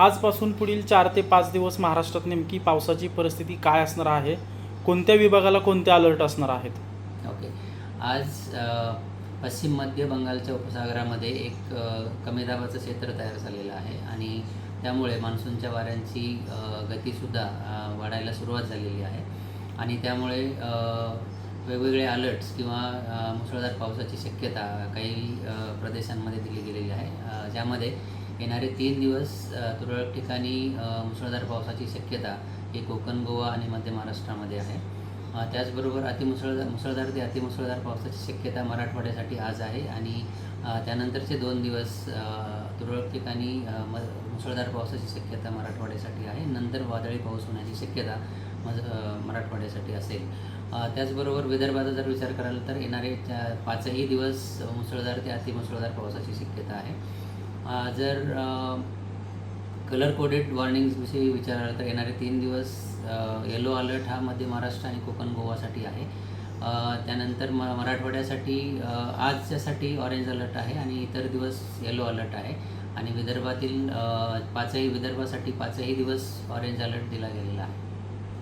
आजपासून पुढील चार ते पाच दिवस महाराष्ट्रात नेमकी पावसाची परिस्थिती काय असणार आहे? कोणत्या विभागाला कोणते अलर्ट असणार आहेत? ओके. आज पश्चिम मध्य बंगालच्या उपसागरामध्ये एक कमी दाबाचं क्षेत्र तयार झालेलं आहे आणि त्यामुळे मान्सूनच्या वाऱ्यांची गतीसुद्धा वाढायला सुरुवात झालेली आहे. आणि त्यामुळे वेगवेगळे अलर्ट्स किंवा मुसळधार पावसाची शक्यता काही प्रदेशांमध्ये दिली गेलेली आहे. ज्यामध्ये येणारे तीन दिवस तुरळक ठिकाणी मुसळधार पावसाची शक्यता ही कोकण गोवा आणि मध्य महाराष्ट्रामध्ये आहे. त्याचबरोबर अतिमुसळधार मुसळधार ते अतिमुसळधार पावसाची शक्यता मराठवाड्यासाठी आज आहे आणि त्यानंतरचे दोन दिवस तुरळक ठिकाणी म मुसळधार पावसाची शक्यता मराठवाड्यासाठी आहे. नंतर वादळी पाऊस होण्याची शक्यता मज मराठवाड्यासाठी असेल. त्याचबरोबर विदर्भाचा जर विचार कराल तर येणारे पाचही दिवस मुसळधार ते अतिमुसळधार पावसाची शक्यता आहे. जर कलर कोडेड वॉर्निंग्सविषयी विचाराल तर येणारे तीन दिवस येलो अलर्ट हा मध्य महाराष्ट्र आणि कोकण गोवासाठी आहे. त्यानंतर म मराठवाड्यासाठी आजच्यासाठी ऑरेंज अलर्ट आहे आणि इतर दिवस येलो अलर्ट आहे. आणि विदर्भातील पाचही विदर्भासाठी पाचही दिवस ऑरेंज अलर्ट दिला गेलेला आहे.